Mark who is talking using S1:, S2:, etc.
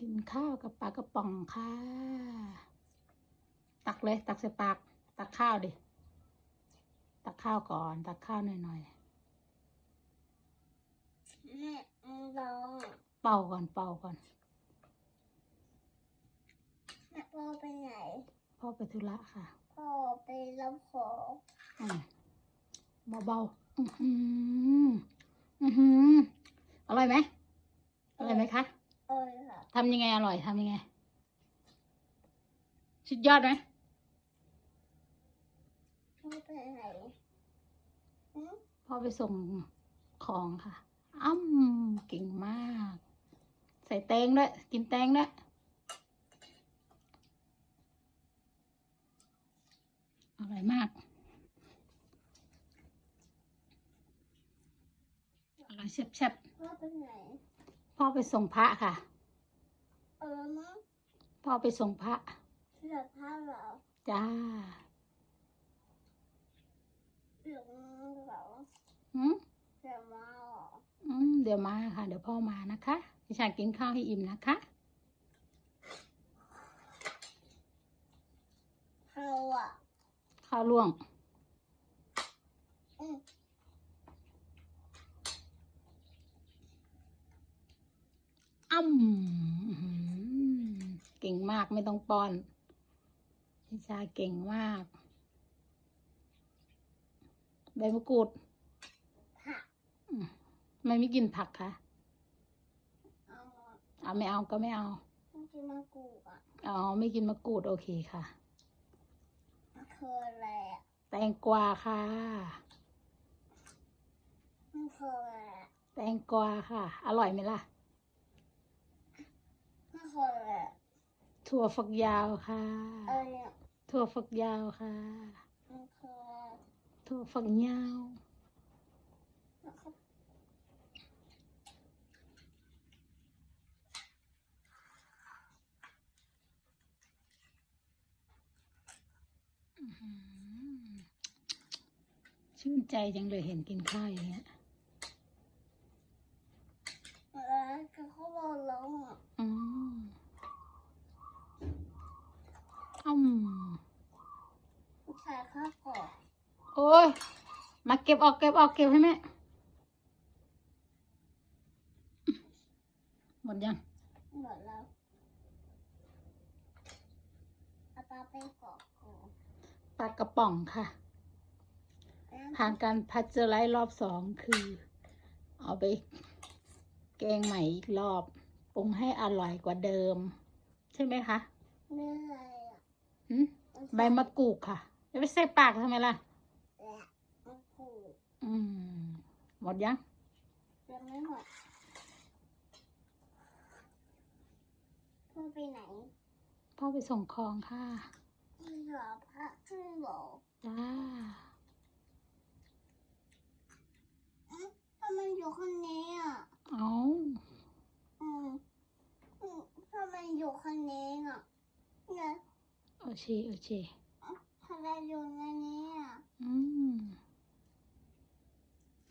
S1: กินข้าวกับปลากระป๋องค่ะ ตักเลยตักใส่ปาก ตักข้าวดิ ตักข้าวก่อน ตักข้าวหน่อย
S2: แม่ร้อง
S1: ๆเป่าก่อน เป่าก่อน
S2: แม่พ่อไปไหน
S1: พ่อไปธุระค่ะ
S2: พ่อไปรับของ
S1: อืมเบาๆ อือหือ อือหือ อร่อยไหมอร่อยไหมคะ
S2: เอ้ยค่ะ
S1: ทำยังไงอร่อยทำยังไง สุดยอดไหม
S2: พ่อไปไหนหืม
S1: พ่อไปส่งของค่ะ อ้ำเก่งมาก ใส่แตงด้วย กินแตงด้วยอร่อยมาก อร่อยแซ่บ
S2: พ่อไปไหน
S1: ๆ พ่อไปส่งพระค่ะ
S2: เออมั้ง
S1: พ่อไปส่งพระ
S2: เสือผ้าเหรอ
S1: จ้า
S2: เสือมาเหรอ
S1: อืม
S2: เสือมาเหรอ
S1: อืมเดี๋ยวมาค่ะ เดี๋ยวพ่อมานะคะดิฉันกินข้าวให้อิ่มนะคะ
S2: เขาอะ
S1: ข้าวล่วง
S2: อืม
S1: อ้ำอื้อหือเก่งมากไม่ต้องป้อนนิชาเก่งมากใบมะกรูด
S2: ผัก
S1: อืมไม่ไม่กินผักคะ
S2: เอามา
S1: เอาไม่เอาก็ไม่เอา
S2: ต้องกินมะกรูดอะ
S1: อ๋อไม่กินมะกรูดโอเคค่ะ
S2: มันคืออะไรอะ
S1: แตงกวาค่ะ
S2: มันคืออะไรอะ
S1: แตงกวาค่ะ อร่อยไหมล่ะ
S2: มันคืออะไรอะ
S1: ถั่วฝักยาวค่ะ
S2: เออเนี่ย
S1: ถั่วฝักยาวค่ะ
S2: มันคืออะไร
S1: ถั่วฝักยาว
S2: มันคือ
S1: อื้อหือชื่นใจจังเลยเห็นกินข้าวอย่างเงี้ย
S2: อะไรก็เขาบอกร้องอะ
S1: อืมอืม
S2: ใส่ข้าวกล่อง
S1: โอ้ย มาเก็บออกเก็บออกเก็บให้แม่ หมดยัง
S2: หมดแล้วเอาปลาไปกรอกก่อน
S1: ปลากระป๋องค่ะ ผ่านการพัชเจอร์ไลท์รอบสองคือ เอาไป แกงใหม่อีกรอบ ปรุงให้อร่อยกว่าเดิม ใช่ไหมคะ
S2: เนื้ออะไรอะ
S1: หึใบมะกรูดค่ะ จะไปใส่ปากทำไมล่ะ
S2: และมะกรูด
S1: อืม หมดยัง
S2: ยังไม่หมดพ่อไปไหน
S1: พ่อไปส่งของค่ะ
S2: ที่เหรอพระขึ้นเหรอ
S1: จ้า
S2: อืมทำไมอยู่คนนี้อะ
S1: เอา
S2: อืมอืมทำไมอยู่คนนี้อะเนี่ย
S1: โอเคโอเค
S2: ทำ ได้อยู่ในนี้อะ
S1: อืม